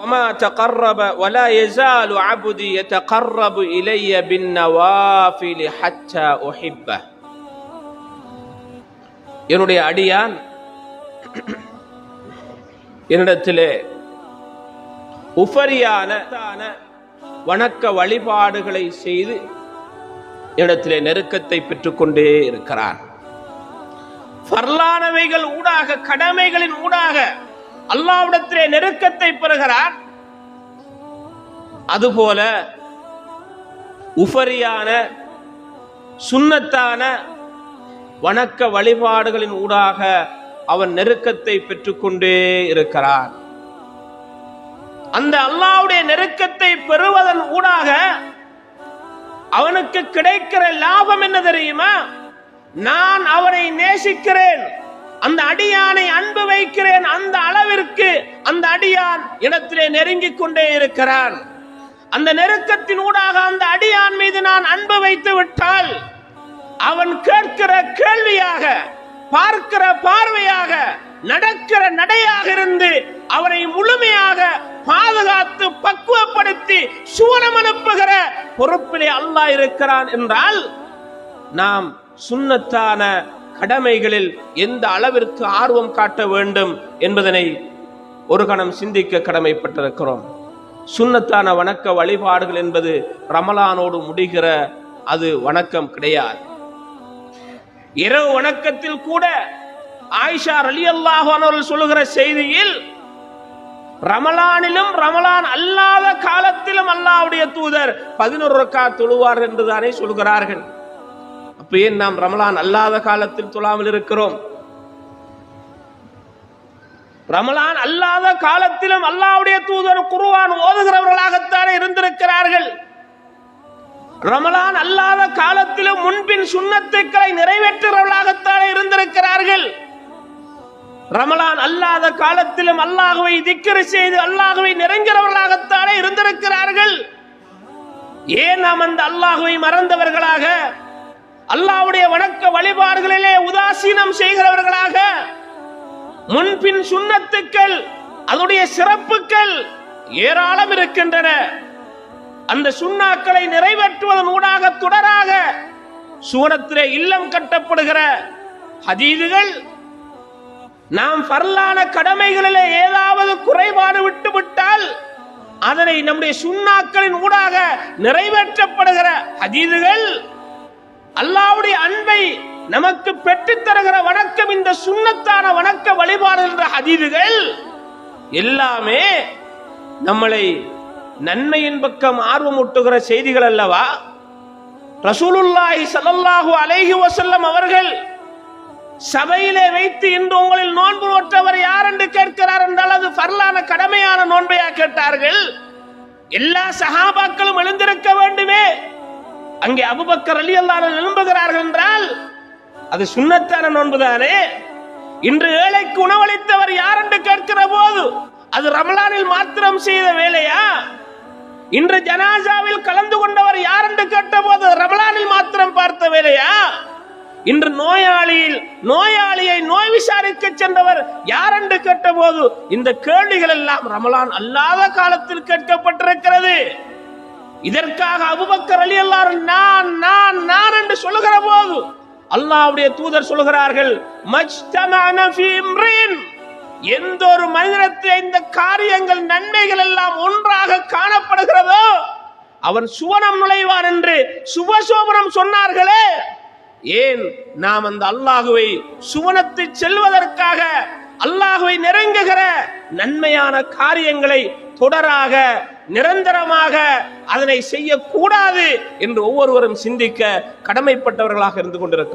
وما تقرب ولا يزال عبدي يتقرب إلي بالنوافل حتى أحبه என்னுடைய அடியான் என்னிடத்திலே உபரியான வணக்க வழிபாடுகளை செய்து என்னிடத்திலே நெருக்கத்தை பெற்றுக்கொண்டே இருக்கிறான் பரலானவைகள் ஊடாக கடமைகளின் ஊடாக அல்லாவிடத்திலே நெருக்கத்தை பெறுகிறார். அதுபோல உபரியான சுண்ணத்தான வணக்க வழிபாடுகளின் ஊடாக அவன் நெருக்கத்தை பெற்றுக்கொண்டே இருக்கிறான். அந்த அல்லாவுடைய நெருக்கத்தை பெறுவதன் ஊடாக அவனுக்கு கிடைக்கிற லாபம் என்ன தெரியுமா? நான் அவனை நேசிக்கிறேன். அந்த அடியானை அன்பு வைக்கிறேன். அந்த அளவிற்கு அந்த அடியான் இடத்திலே நெருங்கிக் கொண்டே இருக்கிறான். அந்த நெருக்கத்தின் ஊடாக அந்த அடியான் மீது நான் அன்பு வைத்து விட்டால் அவன் கேட்கிற கேள்வியாக பார்க்கிற பார்வையாக நடக்கிற நடையாக இருந்து அவனை முழுமையாக பாதுகாத்து பக்குவப்படுத்தி சுவனம் அனுப்புகிற பொறுப்பிலே அல்லாஹ் இருக்கிறான் என்றால் நாம் சுண்ணத்தான கடமைகளில் எந்த அளவிற்கு ஆர்வம் காட்ட வேண்டும் என்பதனை ஒரு கணம் சிந்திக்க கடமைப்பட்டிருக்கிறோம். சுண்ணத்தான வணக்க வழிபாடுகள் என்பது ரமலானோடு முடிகிற அது வணக்கம் கிடையாது. இரவு வணக்கத்தில் கூட ஆயிஷா அலி அல்லாஹானவர்கள் சொல்லுகிற செய்தியில் ரமலானிலும் ரமலான் அல்லாத காலத்திலும் அல்லாவுடைய தூதர் பதினொரு ரக்கா தொழுவார் என்றுதானே சொல்கிறார்கள். அப்ப ஏன் நாம் ரமலான் அல்லாத காலத்தில் தொழாமல் இருக்கிறோம்? ரமலான் அல்லாத காலத்திலும் அல்லாவுடைய தூதர் குருவான் ஓதுகிறவர்களாகத்தானே இருந்திருக்கிறார்கள். ரமலான் அல்லாத காலத்திலும் முன்பின் சுண்ணத்துக்களை நிறைவேற்றுகிறவர்களாகத்தானே இருந்திருக்கிறார்கள். ரமலான் அல்லாத காலத்திலும் அல்லாஹுவை திக்கரி செய்து அல்லாஹுவை நிறைங்கிறவர்களாகத்தானே இருந்திருக்கிறார்கள். ஏன் நாம் அந்த அல்லாஹுவை மறந்தவர்களாக? அல்லாவுடைய வணக்க வழிபாடுகளிலே உதாசீனம் செய்கிறவர்களாக? முன்பின் சுண்ணத்துக்கள் அதனுடைய சிறப்புகள் ஏராளம் இருக்கின்றன. அந்த சுண்ணாக்களை நிறைவேற்றுவதன் ஊடாக தொடராக சூரத்திலே இல்லம் கட்டப்படுகிற ஹதீதுகள் நாம் பரலான கடமைகளிலே ஏதாவது குறைபாடு விட்டுவிட்டால் அதனை நம்முடைய சுண்ணாக்களின் ஊடாக நிறைவேற்றப்படுகிற ஹதீதுகள் அல்லாவுடைய அன்பை நமக்கு பெற்றுத் தருகிற வணக்கம் இந்த சுண்ணத்தான வணக்க வழிபாடு என்ற ஹதீதுகள் எல்லாமே நம்மளை நன்மையின் பக்கம் ஆர்வமூட்டுகிற செய்திகள் அல்லவா? ரசூலுல்லாஹி ஸல்லல்லாஹு அலைஹி வசல்லம் அவர்கள் சபையிலே வைத்து இன்று உங்களில் நோன்பு நோற்றவர் யார் என்று கேட்கிறார் என்றால் அது பரலான கடமையான நோன்பையா கேட்டார்கள். எல்லா சஹாபாக்களும் எழுந்திருக்க வேண்டுமே. அங்கே அபுபக்கர் அலி அல்லாத எழும்புகிறார்கள் என்றால் அது சுண்ணத்தான நோன்புதானே? இன்று ஏழைக்கு உணவளித்தவர் யார் என்று கேட்கிற போது அது ரமலானில் மாத்திரம் செய்த வேலையா? இன்று ஜனாசாவில் கலந்து கொண்டவர் யார் என்று கேட்ட போது ரமலானில் மாத்திரம் பார்த்த வேலையா? இன்று நோயாளியில் நோயாளியை நோய் விசாரிக்க சென்றவர் யார் என்று கேட்டபோது இந்த கேள்விகள் எல்லாம் ரமலான் அல்லாத காலத்தில் கேட்கப்பட்டிருக்கிறது. இதற்காக அபுபக்கர் அலி எல்லாரும் நான் அல்லாவுடைய தூதர் சொல்கிறார்கள் எந்த ஒரு மனிதனத்தில் இந்த காரியங்கள் நன்மைகள் எல்லாம் ஒன்றாக காணப்படுகிறதோ அவன் சுவனம் நுழைவான் என்று சுபசோபனம் சொன்னார்களே. ஏன்? நாம் அந்த அல்லாஹுவை சுவனத்தை செல்வதற்காக அல்லாஹுவை நெருங்குகிற நன்மையான காரியங்களை தொடராக நிரந்தரமாக அதனை செய்யக்கூடாது என்று ஒவ்வொருவரும் சிந்திக்க கடமைப்பட்டவர்களாக இருந்து கொண்டிருக்கிறோம்